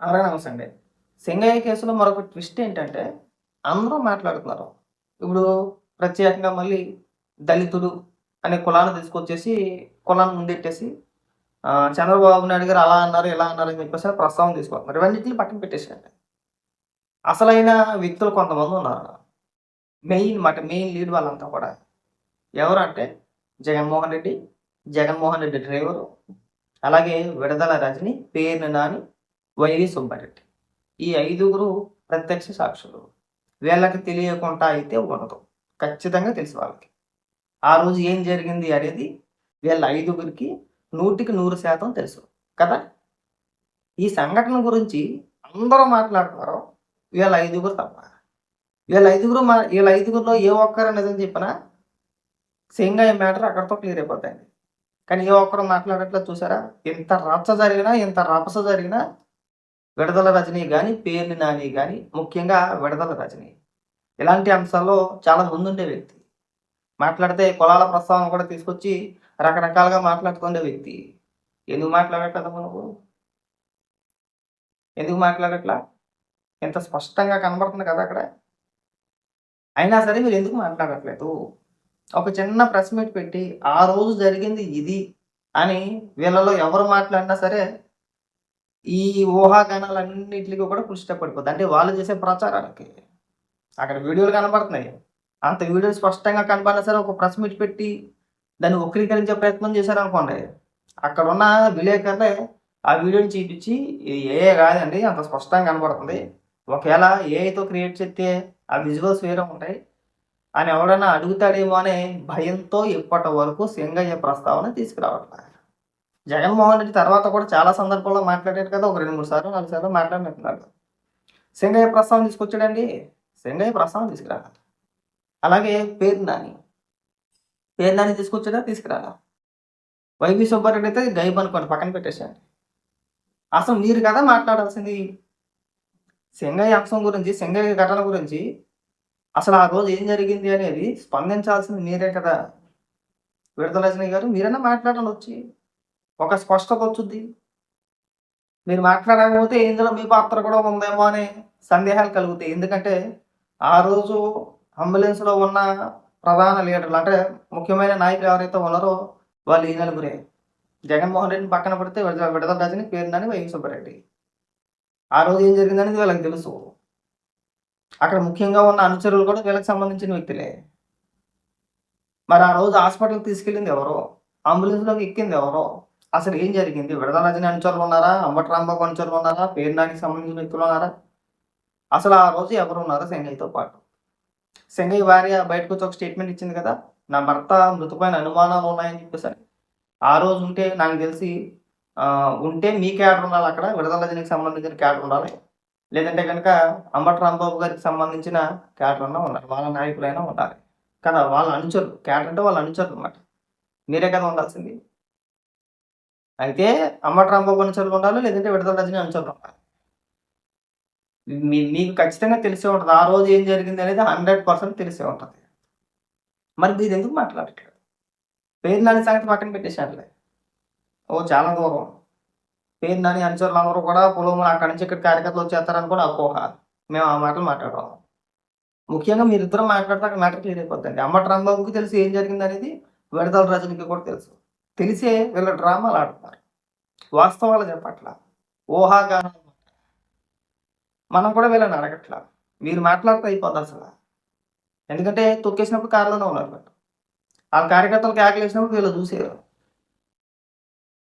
అలాగే నమస్తే అండి సింగయ్య కేసులో మరొక ట్విస్ట్ ఏంటంటే అందరూ మాట్లాడుతున్నారు. ఇప్పుడు ప్రత్యేకంగా మళ్ళీ దళితుడు అనే కులాన్ని తీసుకొచ్చేసి కులాన్ని ముందెట్టేసి చంద్రబాబు నాయుడు గారు అలా అన్నారు ఇలా అన్నారు అని చెప్పేసి ప్రస్తావన తీసుకుంటున్నారు ఇవన్నింటిని పక్కన పెట్టేసేయండి అసలైన వ్యక్తులు కొంతమంది ఉన్నారు. మెయిన్ మాట మెయిన్ లీడ్ వాళ్ళంతా కూడా ఎవరంటే జగన్మోహన్ రెడ్డి. జగన్మోహన్ రెడ్డి డ్రైవరు. అలాగే విడదల రజని పేరుని నాని వైవి సుబ్బారెడ్డి ఈ ఐదుగురు ప్రత్యక్ష సాక్షులు. వీళ్ళకి తెలియకుండా అయితే ఉండదు. ఖచ్చితంగా తెలుసు వాళ్ళకి. ఆ రోజు ఏం జరిగింది అనేది వీళ్ళ ఐదుగురికి నూటికి నూరు శాతం తెలుసు. కదా? ఈ సంఘటన గురించి అందరూ మాట్లాడుతున్నారు. వీళ్ళ ఐదుగురు తప్ప. వీళ్ళ ఐదుగురు మా వీళ్ళ ఐదుగురిలో ఏ ఒక్కరు నిజం చెప్పినా సింగయ్య మ్యాటర్ అక్కడితో క్లియర్ అయిపోతాయండి కానీ ఏ ఒక్కరు మాట్లాడట్లేదు చూసారా? ఎంత రచ్చ జరిగినా ఎంత రపస జరిగినా విడదల రజనీ కానీ పేర్ని నాని కానీ ముఖ్యంగా విడదల రజనీ ఇలాంటి అంశాల్లో చాలా ముందుండే వ్యక్తి. మాట్లాడితే కులాల ప్రస్తావన కూడా తీసుకొచ్చి రకరకాలుగా మాట్లాడుతుండే వ్యక్తి. ఎందుకు మాట్లాడట్లేదమ్మా నువ్వు? ఎందుకు మాట్లాడట్లా? ఎంత స్పష్టంగా కనబడుతుంది కదా అక్కడ. అయినా సరే మీరు ఎందుకు మాట్లాడట్లేదు? ఒక చిన్న ప్రెస్ మీట్ పెట్టి ఆ రోజు జరిగింది ఇది అని వీళ్ళలో ఎవరు మాట్లాడినా సరే ఈ ఊహాగానాలన్నింటికి కూడా పుష్టి అంటే వాళ్ళు చేసే ప్రచారానికి. అక్కడ వీడియోలు కనబడుతున్నాయి. అంత వీడియోలు స్పష్టంగా కనపడినా సరే ఒక ప్రెస్ మీట్ పెట్టి దాన్ని వక్రీకరించే ప్రయత్నం చేశారనుకోండి అక్కడ ఉన్న విలేకరులే ఆ వీడియోని చూపించి ఇది ఏ కాదండి అంత స్పష్టంగా కనబడుతుంది. ఒకవేళ ఏఐతో క్రియేట్ చేస్తే ఆ విజువల్స్ వేరే ఉంటాయి. అని ఎవడైనా అడుగుతాడేమో అనే భయంతో ఇప్పటి వరకు సింగయ్య ప్రస్తావన తీసుకురావట్లే. జగన్మోహన్ రెడ్డి తర్వాత కూడా చాలా సందర్భాల్లో మాట్లాడారు కదా ఒక రెండు మూడు సార్లు నాలుగు సార్లు మాట్లాడినట్టున్నాడు సింగయ్య ప్రస్తావన తీసుకొచ్చాడండి. సింగయ్య ప్రస్తావన తీసుకురా అలాగే పేరు నాని. పేరు నాని తీసుకొచ్చాడా? తీసుకురాలా? వైవి సుబ్బారెడ్డి అయితే గైబ్ అనుకోండి పక్కన పెట్టేసేయండి. అసలు మీరు కదా మాట్లాడాల్సింది. సింగయ్య అంశం గురించి సింగయ్య ఘటన గురించి అసలు ఆ రోజు ఏం జరిగింది అనేది స్పందించాల్సింది మీరే కదా. విడుదల గారు మీరైనా మాట్లాడాలి వచ్చి ఒక స్పష్టత వచ్చింది. మీరు మాట్లాడకపోతే ఇందులో మీ పాత్ర కూడా ఉందేమో అనే సందేహాలు కలుగుతాయి. ఎందుకంటే ఆ రోజు అంబులెన్స్లో ఉన్న ప్రధాన లీడర్లు అంటే ముఖ్యమైన నాయకులు ఎవరైతే ఉన్నారో వాళ్ళు ఈ నలుగురే. జగన్మోహన్ రెడ్డిని పక్కన పెడితే విడుదల రజని పేరునని వైవి సుబ్బారెడ్డి. ఆ రోజు ఏం జరిగిందనేది వీళ్ళకి తెలుసు. అక్కడ ముఖ్యంగా ఉన్న అనుచరులు కూడా వీళ్ళకి సంబంధించిన వ్యక్తులే. మరి ఆ రోజు హాస్పిటల్కి తీసుకెళ్ళింది ఎవరో? అంబులెన్స్లోకి ఎక్కింది ఎవరో? అసలు ఏం జరిగింది? విడదల రజని అనుచరులు ఉన్నారా? అంబటి రాంబాబు అనుచరులు ఉన్నారా? పేరు నానికి సంబంధించిన వ్యక్తులు ఉన్నారా? అసలు ఆ రోజు ఎవరు ఉన్నారా సెంగయ్యతో పాటు? సెంగయ్య భార్య బయటకు వచ్చి ఒక స్టేట్మెంట్ ఇచ్చింది కదా నా భర్త మృతుపైన అనుమానాలు ఉన్నాయని చెప్పేసి. ఆ రోజు ఉంటే నాకు తెలిసి ఉంటే మీ క్యాడర్ ఉండాలి అక్కడ విడదల రజనికి సంబంధించిన క్యాడర్ ఉండాలి. లేదంటే కనుక అంబటి రాంబాబు గారికి సంబంధించిన క్యాడర్ అన్నా ఉండాలి వాళ్ళ నాయకులైనా ఉండాలి. కదా వాళ్ళ అనుచరులు క్యాడర్ అంటే వాళ్ళ అనుచరులు అనమాట మీరే కదా ఉండాల్సింది. అయితే అంబటి రాంబాబు అనుచరులు ఉండాలి లేదంటే విడతల రజని అనుచరులు ఉండాలి. మీ మీకు ఖచ్చితంగా తెలిసే ఉంటుంది. ఆ రోజు ఏం జరిగింది అనేది హండ్రెడ్ పర్సెంట్ తెలిసే ఉంటుంది. మరి మీరు ఎందుకు మాట్లాడట్లేదు? పేరు నాని సంగతి పక్కన పెట్టేశారులే ఓ చాలా దూరం. పేరు నాని అనుచరులు అందరూ కూడా పొలం అక్కడి నుంచి ఇక్కడ కార్యకర్తలు వచ్చేస్తారని కూడా అపోహ. మేము ఆ మాటలు మాట్లాడడం. ముఖ్యంగా మీరిద్దరం మాట్లాడితే అక్కడ మ్యాటర్ క్లియర్ అయిపోతుంది అమ్మట రాంబాబుకి తెలుసు ఏం జరిగింది అనేది విడతల రజనికి కూడా తెలుసు. తెలిసే వీళ్ళ డ్రామాలు ఆడుతున్నారు వాస్తవాలు చెప్పట్ల. ఊహాగానం మనం కూడా వీళ్ళని అడగట్లా. మీరు మాట్లాడితే అయిపోద్ది అసలు. ఎందుకంటే తొక్కేసినప్పుడు కారులోనే ఉన్నారు వాళ్ళు. వాళ్ళ కార్యకర్తలు క్యాకులేసినప్పుడు వీళ్ళు చూసేవారు.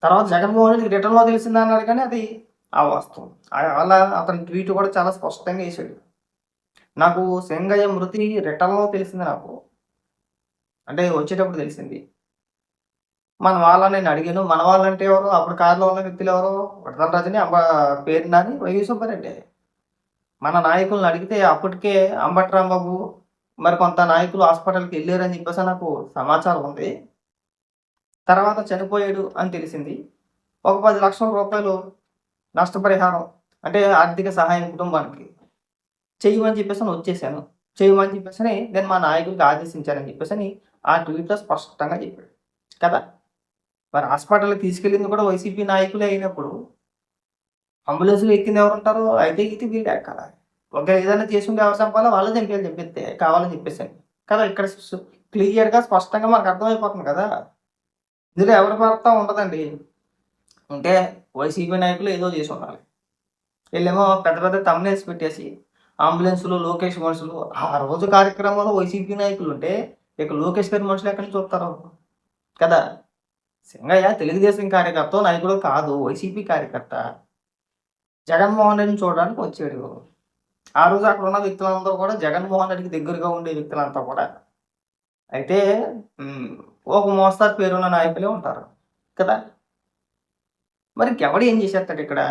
తర్వాత జగన్మోహన్ రెడ్డికి రిటర్న్లో తెలిసిందా అన్నాడు కానీ అది ఆ వాస్తవం. ఆ- అలా అతని ట్వీట్ కూడా చాలా స్పష్టంగా వేసాడు. నాకు సింగయ్య మృతి రిటర్న్లో తెలిసింది నాకు. అంటే వచ్చేటప్పుడు తెలిసింది. మన వాళ్ళని నేను అడిగాను. మన వాళ్ళంటే ఎవరు? అప్పుడు కారులో ఉన్న వ్యక్తులు ఎవరు? విడతల రజని అంబ పేరు నాని వైవి సుబ్బారెడ్డి. మన నాయకులను అడిగితే అప్పటికే అంబటి బాబు మరి కొంత నాయకులు హాస్పిటల్కి వెళ్ళారని చెప్పేసి నాకు సమాచారం ఉంది. తర్వాత చనిపోయాడు అని తెలిసింది. ఒక పది లక్షల రూపాయలు నష్టపరిహారం అంటే ఆర్థిక సహాయం కుటుంబానికి చెయ్యమని చెప్పేసి వచ్చేసాను. చేయమని చెప్పేసి నేను మా నాయకుడికి ఆదేశించానని చెప్పేసి ఆ ట్వీట్లో స్పష్టంగా చెప్పాడు. కదా? మరి హాస్పిటల్కి తీసుకెళ్ళింది కూడా వైసీపీ నాయకులే అయినప్పుడు అంబులెన్స్లో ఎక్కింది ఎవరు ఉంటారు అయితే ఇది వీళ్ళు ఎక్కాల ఒక ఏదైనా చేసుకుంటే ఎవరు చంపాలో వాళ్ళే చంపేయాలి చెప్పితే కావాలని చెప్పేసాను కదా ఇక్కడ క్లియర్గా స్పష్టంగా మనకు అర్థమైపోతుంది కదా. ఇందులో ఎవరి పడతా ఉండదండి. ఉంటే వైసీపీ నాయకులు ఏదో చేసి ఉండాలి. వీళ్ళేమో పెద్ద పెద్ద తమ్నేసి పెట్టేసి అంబులెన్సులు లోకేష్ మనుషులు ఆ రోజు కార్యక్రమంలో వైసీపీ నాయకులు ఉంటే ఇక లోకేష్ గారి మనుషులు ఎక్కడి నుంచి చూస్తారు? కదా. సింగయ్య తెలుగుదేశం కార్యకర్త నాయకుడు కాదు వైసీపీ కార్యకర్త. జగన్మోహన్ రెడ్డిని చూడడానికి వచ్చాడు. ఆ రోజు అక్కడ ఉన్న వ్యక్తులందరూ కూడా జగన్మోహన్ రెడ్డికి దగ్గరగా ఉండే వ్యక్తులంతా కూడా. అయితే ఒక మోస్తారు పేరున్న నాయకులే ఉంటారు కదా? మరి ఎవడు ఏం చేసేస్తాడు ఇక్కడ?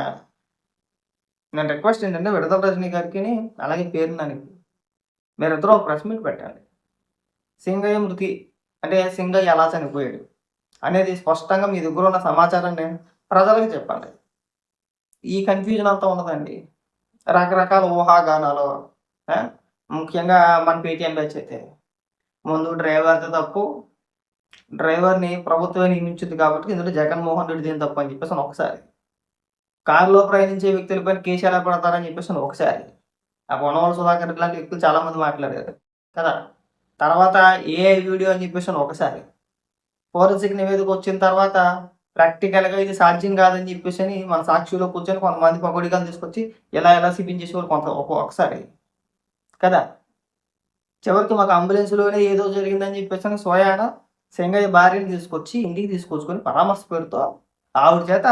నేను రిక్వెస్ట్ ఏంటంటే విడదల రజనీ గారికి అలాగే పేరున్నానికి. మీరిద్దరూ ఒక ప్రెస్ మీట్ పెట్టండి సింగయ్య మృతి అంటే సింగయ్య ఎలా చనిపోయాడు? అనేది స్పష్టంగా మీ దగ్గర ఉన్న సమాచారాన్ని ప్రజలకు చెప్పండి. ఈ కన్ఫ్యూజన్ అంతా ఉండదండి. రకరకాల ఊహాగానాలు ముఖ్యంగా మన పేటీఎం బ్యాచ్ అయితే. ముందు డ్రైవర్తో తప్పు డ్రైవర్ని ప్రభుత్వం నియమించింది కాబట్టి ఇందులో జగన్మోహన్ రెడ్డి దీని తప్పు అని చెప్పేసి ఒకసారి. కారులో ప్రయాణించే వ్యక్తులపైన కేసు ఎలా పడతారని చెప్పేసి ఒకసారి. ఆ కొనవాళ్ళ సుధాకర్ రెడ్డి లాంటి వ్యక్తులు చాలామంది మాట్లాడారు కదా. తర్వాత ఏ వీడియో అని చెప్పేసి ఒకసారి. ఫోరెన్సిక్ నివేదిక వచ్చిన తర్వాత ప్రాక్టికల్గా ఇది సాధ్యం కాదని చెప్పేసి అని మన సాక్షిలో కూర్చొని కొంతమంది పకోడికాలు తీసుకొచ్చి ఎలా ఎలా చూపించేసేవారు కొంత ఒక్కొక్కసారి కదా? చివరికి మాకు అంబులెన్స్లోనే ఏదో జరిగిందని చెప్పేసి అని సోయాన సెంగయ్య భార్యని తీసుకొచ్చి ఇంటికి తీసుకొచ్చుకొని పరామర్శ పేరుతో ఆవిడ చేత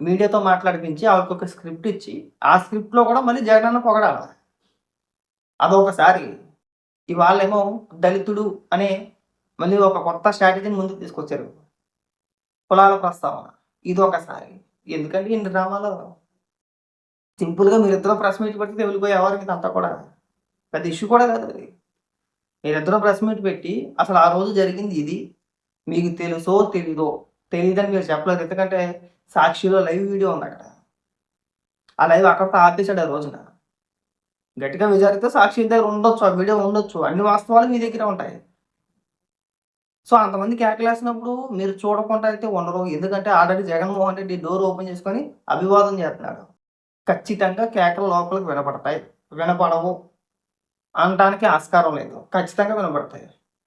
మీడియాతో మాట్లాడిపించి ఆవిడకి ఒక స్క్రిప్ట్ ఇచ్చి ఆ స్క్రిప్ట్లో కూడా మళ్ళీ జగనన్న పొగడాలి. అదొకసారి. ఇవాళేమో దళితుడు అనే మళ్ళీ ఒక కొత్త స్ట్రాటజీని ముందుకు తీసుకొచ్చారు. కులాల ప్రస్తావన. ఇది ఒకసారి. ఎందుకంటే ఇన్ని డ్రామాలో సింపుల్గా మీరిద్దరూ ప్రెస్ మీట్ పెడితే వెళ్ళిపోయి ఎవరికి అంతా కూడా? పెద్ద ఇష్యూ కూడా కాదు అది. మీరిద్దరూ ప్రెస్ మీట్ పెట్టి అసలు ఆ రోజు జరిగింది ఇది. మీకు తెలుసో తెలీదో? తెలియదని మీరు చెప్పలేదు ఎందుకంటే సాక్షిలో లైవ్ వీడియో ఉంది అక్కడ. ఆ లైవ్ అక్కడితో ఆపేశాడు ఆ రోజున. గట్టిగా విచారిస్తే సాక్షి దగ్గర ఉండొచ్చు. ఆ వీడియో ఉండొచ్చు. అన్ని వాస్తవాలు మీ దగ్గర ఉంటాయి. సో అంతమంది కేకలేసినప్పుడు మీరు చూడకుండా అయితే ఉండరు. ఎందుకంటే already Jaganmohan Reddy door open చేసుకొని అభివాదం చేస్తున్నాడు. ఖచ్చితంగా కేకలు లోపలికి వినపడతాయి. వినపడవు అనడానికి ఆస్కారం లేదు. ఖచ్చితంగా వినపడతాయి.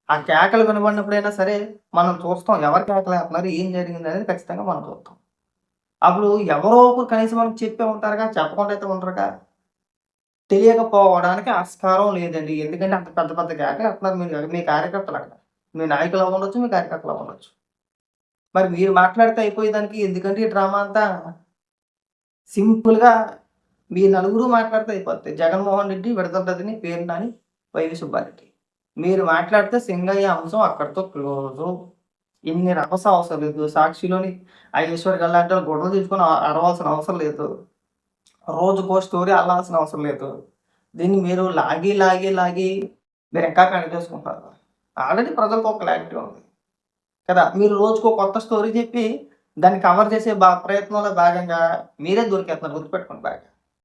ఆ కేకలు వినబడినప్పుడైనా సరే మనం చూస్తాం ఎవరు కేకలు వేస్తున్నారు ఏం జరిగింది అనేది ఖచ్చితంగా మనం చూస్తాం. అప్పుడు ఎవరో ఒకరు కనీసం మనకు చెప్పే ఉంటారుగా చెప్పకుండా అయితే ఉంటారుగా తెలియకపోవడానికి ఆస్కారం లేదండి. ఎందుకంటే అంత పెద్ద పెద్ద కేకలు వేస్తున్నారు. మీరు మీ కార్యకర్తలు అక్కడ. మీ నాయకులు ఉండొచ్చు మీ కార్యకర్తలు ఉండొచ్చు. మరి మీరు మాట్లాడితే అయిపోయేదానికి ఎందుకంటే ఈ డ్రామా అంతా? సింపుల్గా మీ నలుగురు మాట్లాడితే అయిపోతుంది జగన్మోహన్ రెడ్డి విడతల పేరు నాని వైవి సుబ్బారెడ్డి. మీరు మాట్లాడితే సింగయ్య అంశం అక్కడితో క్లోజు ఇన్ని రభస అవసరం లేదు. సాక్షిలోని ఐశ్వర్ గల్లాంటి వాళ్ళు గొడవలు తీసుకొని అరవాల్సిన అవసరం లేదు. రోజుకో స్టోరీ అల్లాల్సిన అవసరం లేదు. దీన్ని మీరు లాగి లాగి లాగి మీరు ఇంకా కనెక్ట్ చేసుకుంటారు ఆల్రెడీ ప్రజలకు ఒక క్లారిటీ ఉంది. కదా మీరు రోజుకో కొత్త స్టోరీ చెప్పి దాన్ని కవర్ చేసే బా ప్రయత్నంలో భాగంగా మీరే దొరికేస్తున్నారు. గుర్తుపెట్టుకోండి బాగా.